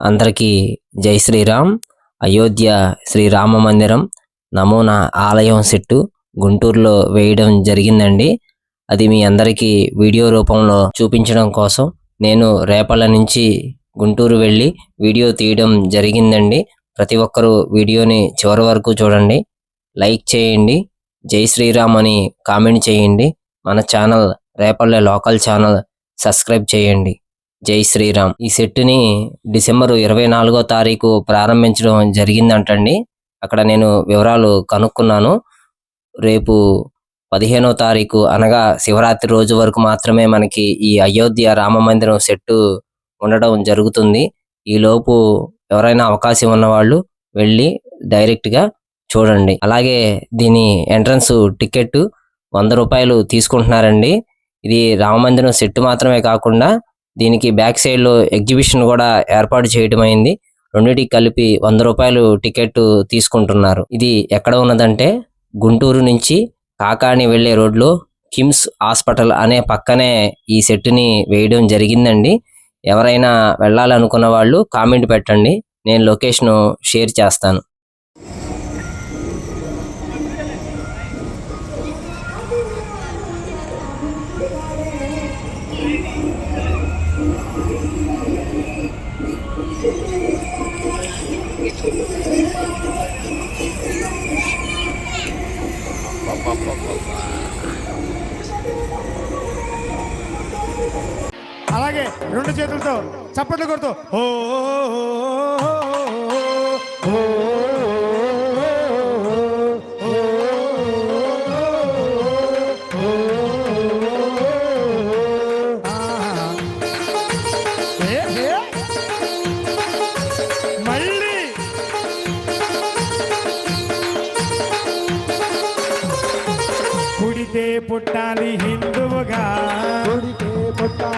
అందరికీ జై శ్రీరామ్. అయోధ్య శ్రీరామ మందిరం నమూనా ఆలయం సెట్టు గుంటూరులో వేయడం జరిగిందండి. అది మీ అందరికీ వీడియో రూపంలో చూపించడం కోసం నేను రేపల్ల నుంచి గుంటూరు వెళ్ళి వీడియో తీయడం జరిగిందండి. ప్రతి ఒక్కరూ వీడియోని చివరి వరకు చూడండి. లైక్ చేయండి. జై శ్రీరామ్ అని కామెంట్ చేయండి. మన channel Repalle local channel subscribe చేయండి. జై శ్రీరామ్. ఈ సెట్ని డిసెంబర్ ఇరవై నాలుగో తారీఖు ప్రారంభించడం జరిగిందంటండి. అక్కడ నేను వివరాలు కనుక్కున్నాను. రేపు పదిహేనో తారీఖు అనగా శివరాత్రి రోజు వరకు మాత్రమే మనకి ఈ అయోధ్య రామ మందిరం సెట్టు ఉండడం జరుగుతుంది. ఈ లోపు ఎవరైనా అవకాశం ఉన్న వాళ్ళు వెళ్ళి డైరెక్ట్గా చూడండి. అలాగే దీని ఎంట్రన్స్ టికెట్ వంద రూపాయలు తీసుకుంటున్నారండి. ఇది రామ మందిరం సెట్ మాత్రమే కాకుండా దీనికి బ్యాక్ సైడ్లో ఎగ్జిబిషన్ కూడా ఏర్పాటు చేయడం అయింది. రెండింటికి కలిపి వంద రూపాయలు టికెట్ తీసుకుంటున్నారు. ఇది ఎక్కడ ఉన్నదంటే గుంటూరు నుంచి కాకాని వెళ్ళే రోడ్లో కిమ్స్ హాస్పిటల్ అనే పక్కనే ఈ సెట్ని వేయడం జరిగిందండి. ఎవరైనా వెళ్ళాలనుకున్న వాళ్ళు కామెంట్ పెట్టండి. నేను లొకేషన్ షేర్ చేస్తాను. చేతులతో చప్పట్లు కొడుతూ ఓ పుట్టాలి హిందువుగా పుట్టాలి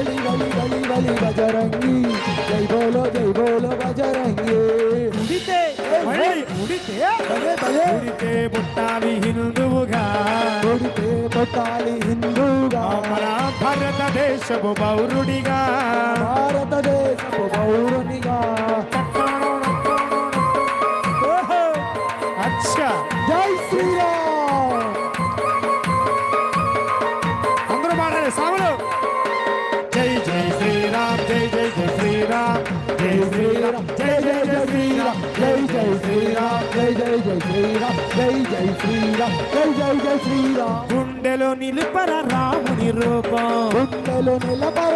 బలి బలి బలి బలి బజరంగి. జై బోలో జై బోలో బజరంగి. ఉడితే ఉడితే? భలే భలే. ఉడితే పుట్టాలి హిందువుగా కొడితే పుట్టాలి హిందూగా మన భారతదేశపు పౌరుడిగా. భారతదేశపు పౌరునిగా. శ్రీరామ్. జై జై జై శ్రీరామ్. గుండెలో నిలుపర రాముని రూపం. గుండెలు నిలబర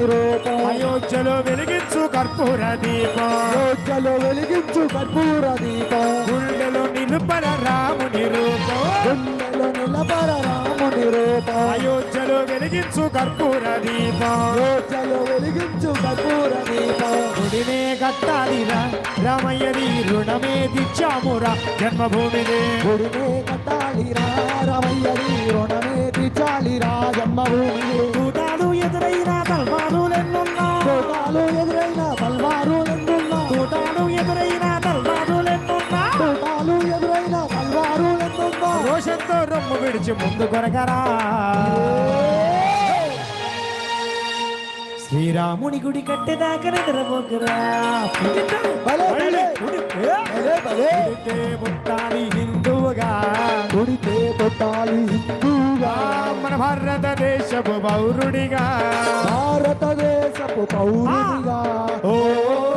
రూపం అయోధ్యలో వెలిగించు కర్పూర దీపం. అయోధ్యలో వెలిగించు కర్పూర దీపం. గుండెలో నిలుపర రాముని రూపం. గుండెలు నిలబర రాముని రూపం. అయోధ్యలో వెలిగించు కర్పూర దీపం. అయోధ్యలో వెలిగించు కర్పూర దీపం. గుడినే కట్టాలిరా రామయ్యది రుణమే దిచ్చామురా జన్మభూమిదే. గుడినే కట్టాలిరా రామయ్యది రుణమే తీర్చాలిరా జన్మభూమి కొంచెం ముందు కొరకరా. శ్రీరాముని గుడి కట్టేదాకా నిద్రపోకరా. మన భారతదేశపు పౌరుడిగా. భారతదేశపు పౌరుడిగా. ఓ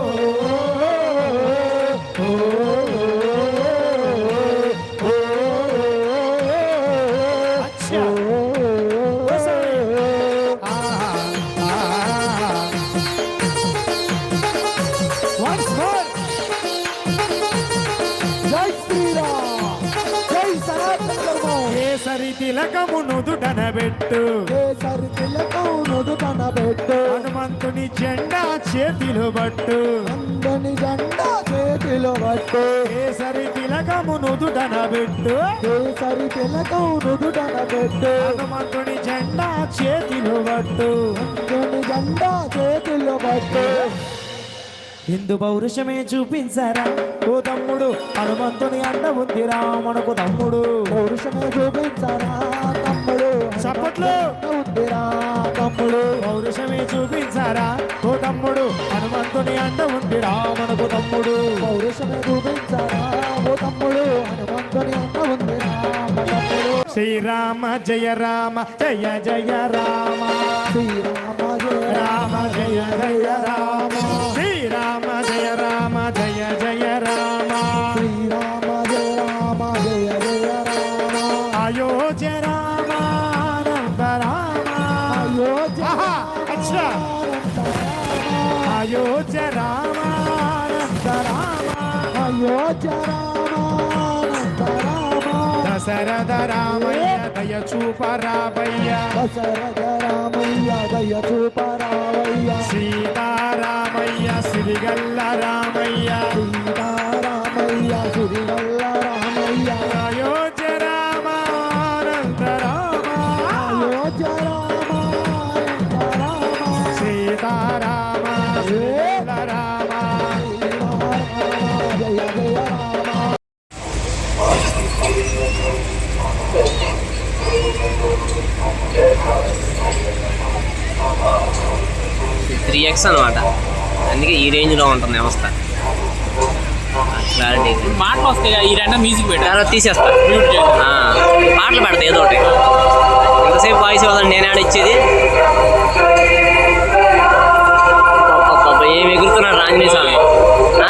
తిలకం నుదుటన పెట్టు. హనుమంతుని జెండా చేతిలో పట్టు. అందని జెండా చేతిలో పట్టు. కేసరి తిలకము నుదుటన పెట్టు. కేసరి తిలకం నుదుటన పెట్టు. హనుమంతుని జెండా చేతిలో పట్టు. అందని జెండా చేతిలో పట్టు. హిందూ పౌరుషమే చూపించారా? ఓ తమ్ముడు హనుమంతుని అండ ఉందిరా మనకు తమ్ముడు. పౌరుషమే చూపించారా తమ్ముడు? చప్పట్లు. చూపించారా ఓ తమ్ముడు హనుమంతుని అండ ఉందిరా మనకు తమ్ముడు. పౌరుషమే చూపించారా ఓ హనుమంతుని తమ్ముడు శ్రీరామ జయ రామ జయ జయ రామ. శ్రీరామ జయ రామ జయ జయ దశరథ రామయ్య దయ చూపరామయ్య దశరథ రామయ్య దయ చూపరావయ్య సీతారామయ్య సిరిగల్ల రామయ్య. సీతారామయ్య సిరిగల్ల ఎక్స్ అనమాట అందుకే ఈ రేంజ్లో ఉంటుంది వ్యవస్థ క్లారిటీ మాటలు వస్తాయి ఈ రెండు మ్యూజిక్ పెట్టారు తీసేస్తా మ్యూట్ చేసి ఆ, పాటలు పెడతా ఏదో ఒకటి ఎంతసేపు వాయిస్ ఇవ్వదండి నేను ఆడ ఇచ్చేది అబ్బబ్బబ్బ, ఏం ఎగురుతున్నాడు ఆంజనేయ స్వామి ఆ?